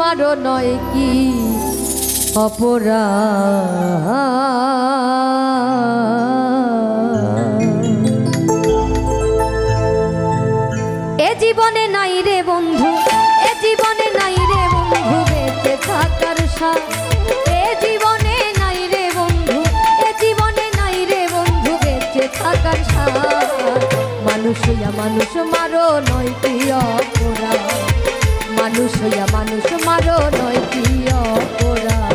মারো নয় কি অপরাধ? এ জীবনে নাই রে বন্ধু, এ জীবনে নাই রে বন্ধু, বেঁচে থাকার এ জীবনে নাই রে বন্ধু, এ জীবনে নাই রে বন্ধু, বেঁচে থাকার মানুষ মানুষ মারো নয় কি অপরাধ? মানুষ হইয়া মানুষ মারো নয় কি অপরাধ।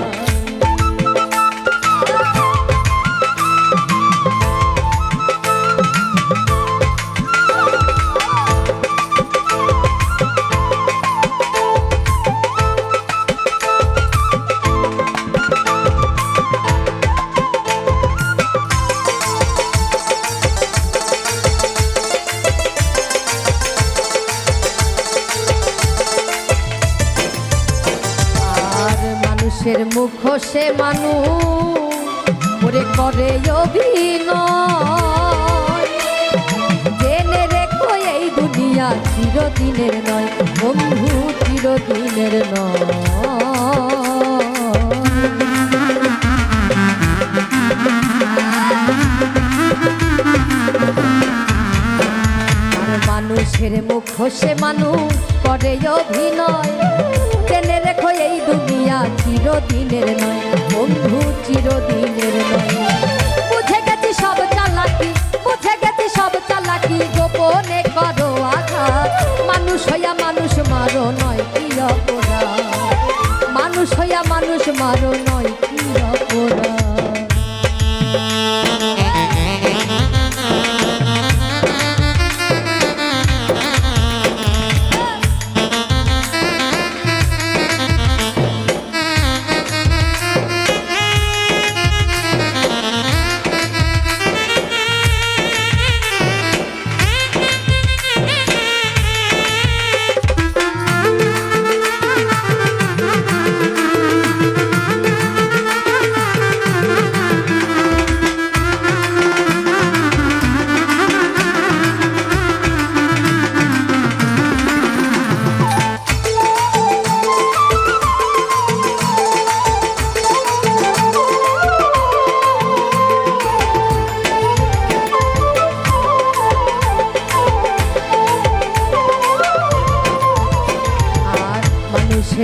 মানুষের মুখ সে মানুষ করে অভিনয়। রেখো এই দুনিয়া চিরদিনের নয়, বন্ধু চিরদিনের নয়। মানুষের মুখ সে মানুষ করে অভিনয়। জেনে রেখো এই দুনিয়া চিরদিনের নয়। বন্ধু চিরদিনের নয়।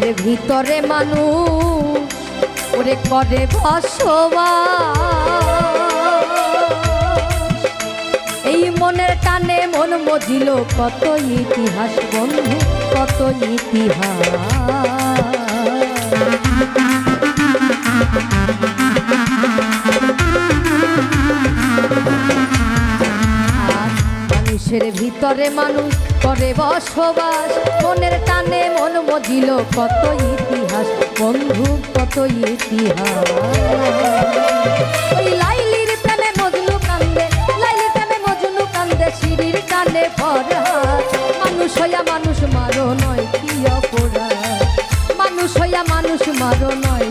মানুষের ভিতরে মানুষ, ওরে করে বসবাস। এই মনের টানে মন মজিল, কত ইতিহাস বন্ধু, কত ইতিহাস। মানুষের ভিতরে মানুষ করে বসবাস, মনের টানে মন মজিল, কত ইতিহাস, বন্ধু, কত ইতিহাস। ওই লাইলির প্রেমে মজনু কান্দে, লাইলির প্রেমে মজনু কান্দে, সিঁড়ির টানে ফরহাদ মানুষ হইয়া মানুষ, মারো নয় কি অপরাধ। মানুষ হইয়া মানুষ, মারো নয়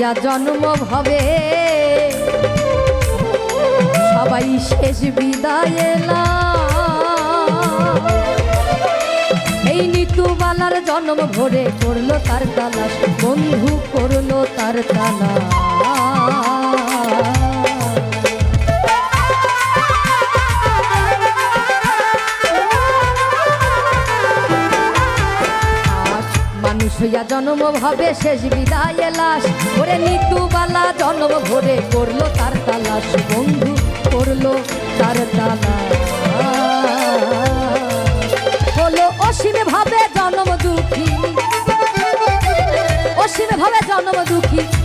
হইয়া জন্ম ভবে সবাই শেষ বিদায় এলা এই নিতুবালার জন্ম ভরে করল তার তালাশ, বন্ধু করল তার তালা হইয়া জন্ম ভাবে শেষ বিদায় লাশ। ওরে নিতুবালা, জন্ম ভরে করল তার তালাশ। বন্ধু করল তার তালাশ। হলো অসীম ভাবে জন্ম দুঃখী। অসীম ভাবে জন্ম দুঃখী।